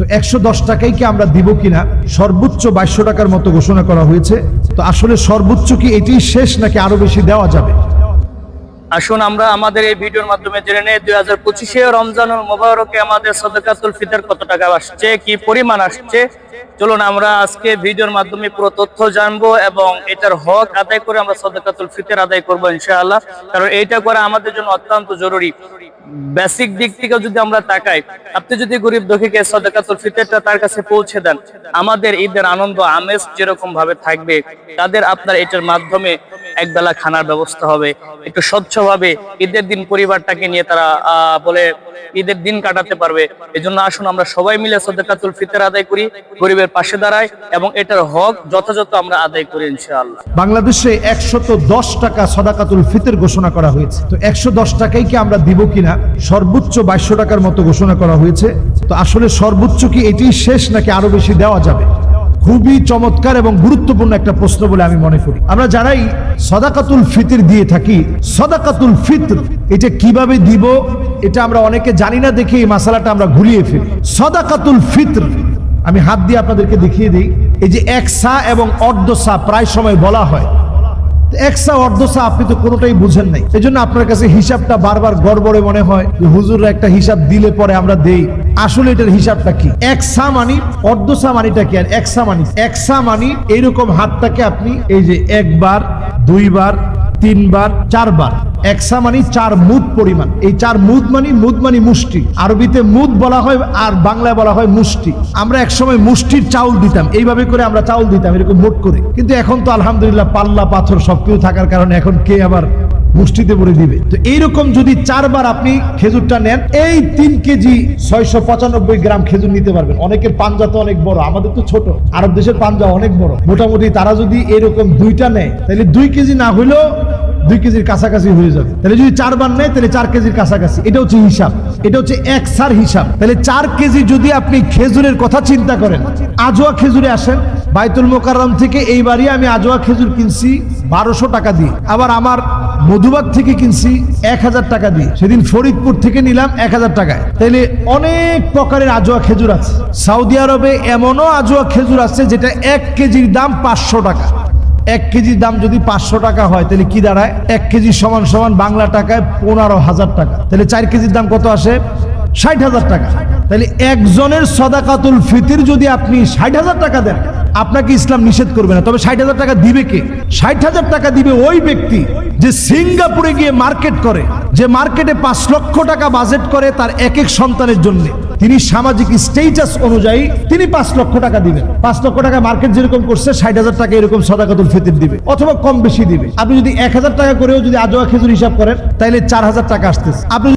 তো একশো দশ টাকাই কি আমরা দিব কিনা? সর্বোচ্চ বাইশশো টাকার মতো ঘোষণা করা হয়েছে। তো আসলে সর্বোচ্চ কি এটি শেষ নাকি আরও বেশি দেওয়া যাবে? আসুন আমরা আমাদের এই ভিডিওর মাধ্যমে জেনে নেই, দুই হাজার পঁচিশে রমজানুল মোবারকে আমাদের সদকাতুল ফিতর কত টাকা আসছে, কি পরিমাণ আসছে? চলুন আমরা আজকে ভিডিওর মাধ্যমে পুরো তথ্য জানব এবং এটার হক আদায় করে আমরা সদকাতুল ফিতর আদায় করব ইনশাআল্লাহ, কারণ এইটা করা আমাদের জন্য অত্যন্ত জরুরি। বেসিক দিক থেকে যদি আমরা তাকাই, আপনি যদি গরিব দুঃখীকে সদকাতুল ফিতরটা তার কাছে পৌঁছে দেন, আমাদের ঈদের আনন্দ আমেজ যেরকম ভাবে থাকবে, তাদের আপনার এটার মাধ্যমে একবেলা খানার ব্যবস্থা হবে। একটু স্বচ্ছভাবে ঈদের দিন পরিবারটাকে নিয়ে তারা বলে ঈদের দিন কাটাতে পারবে। এই জন্য আসুন আমরা সবাই মিলে সদকাতুল ফিতর আদায় করি, গরিবের পাশে দাঁড়াই এবং এটার হক যথাযথ আমরা আদায় করি ইনশাআল্লাহ। বাংলাদেশে একশত দশ টাকা সদাকাতুল ফিতর ঘোষণা করা হয়েছে। তো একশো দশ টাকাই কি আমরা দিব কিনা? সর্বোচ্চ বাইশশো টাকার মতো ঘোষণা করা হয়েছে। তো আসলে সর্বোচ্চ কি এটি শেষ নাকি আরও বেশি দেওয়া যাবে? খুবই চমৎকার এবং গুরুত্বপূর্ণ একটা প্রশ্ন বলে আমি মনে করি। আমরা যারাই সদাকাতুল ফিতির দিয়ে থাকি, সদাকাতুল ফিতর, এটা কীভাবে দিব, এটা আমরা অনেকে জানি না দেখে এই মশালাটা আমরা ঘুরিয়ে ফেলি। সদাকাতুল ফিতর, আমি হাত দিয়ে আপনাদেরকে দেখিয়ে দিই, এই যে এক সা এবং অর্ধ সা প্রায় সময় বলা হয় একসা অর্ধসা আপনি তো কোনোটাই বুঝেন নাই। এই জন্য আপনার কাছে হিসাবটা বারবার গড়বড়ে মনে হয় হুজুররা একটা হিসাব দিলে পরে আমরা দেই। আসলে এটার হিসাবটা কি? একসা মানি অর্ধসা মানিটা কি? আর একসা মানি একসা মানি এইরকম হাতটাকে আপনি এই যে একবার, দুইবার, তিনবার, চারবার একসা মানি চার মুদ পরিমাণ। এই চার মুদ মানি মুদ মানি মুষ্টি। আরবিতে মুদ বলা হয় আর বাংলায় বলা হয় মুষ্টি। আমরা একসময় মুষ্টির চাউল দিতাম। এইভাবে করে আমরা চাউল দিতাম, এরকম মোট করে। কিন্তু এখন তো আলহামদুলিল্লাহ পাল্লা, পাথর সবকিছু থাকার কারণে এখন কে আবার মুষ্টিতে ভরে দিবে? তো এইরকম যদি চারবার আপনি খেজুরটা নেন, এই তিন কেজি ছয়শো পঁচানব্বই গ্রাম খেজুর নিতে পারবেন। অনেকের পাঞ্জা তো অনেক বড়, আমাদের তো ছোট। আরব দেশের পাঞ্জা অনেক বড়। মোটামুটি তারা যদি এরকম দুইটা নেয়, তাহলে দুই কেজি না হইলেও দুই কেজির কাছাকাছি হয়ে যাবে। তাহলে যদি চারবার নেয়, তাহলে চার কেজির কাছাকাছি। এটা হচ্ছে হিসাব। এটা হচ্ছে এক সার হিসাব। তাহলে চার কেজি যদি আপনি খেজুরের কথা চিন্তা করেন, আজোয়া খেজুরে আসেন, বাইতুল মোকাররম থেকে এইবারই আমি আজোয়া খেজুর কিনছি বারোশো টাকা দিয়ে। আবার আমার মধুবাগ থেকে কিনছি এক হাজার টাকা দিয়ে। সেদিন ফরিদপুর থেকে নিলাম এক হাজার টাকায়। তাহলে অনেক প্রকারের আজোয়া খেজুর আছে। সৌদি আরবে এমনও আজোয়া খেজুর আছে যেটা এক কেজির দাম পাঁচশো টাকা। এক কেজির দাম যদি পাঁচশো টাকা হয়, তাহলে কি দাঁড়ায়? এক কেজি সমান সমান বাংলা টাকায় পনেরো হাজার টাকা। তাহলে চার কেজির দাম কত আসে? ষাট হাজার টাকা। তাহলে একজনের সদাকাতুল ফিতির যদি আপনি ষাট হাজার টাকা দেন, আপনাকে ইসলাম নিষেধ করবে না। তবে ষাট হাজার টাকা দিবে কে? ষাট হাজার টাকা দিবে ওই ব্যক্তি যে সিঙ্গাপুরে গিয়ে মার্কেট করে, যে মার্কেটে পাঁচ লক্ষ টাকা বাজেট করে তার এক এক সন্তানের জন্য। তিনি সামাজিক স্টেটাস অনুযায়ী তিনি পাঁচ লক্ষ টাকা দিবেন। পাঁচ লক্ষ টাকা মার্কেট যেরকম করছে, ষাট হাজার টাকা এরকম সদাকাতুল ফিতির দিবে অথবা কম বেশি দিবে। আপনি যদি এক হাজার টাকা করেও যদি আজোয়া খেজুর হিসাব করেন তাহলে চার হাজার টাকা আসতেছে। আপনি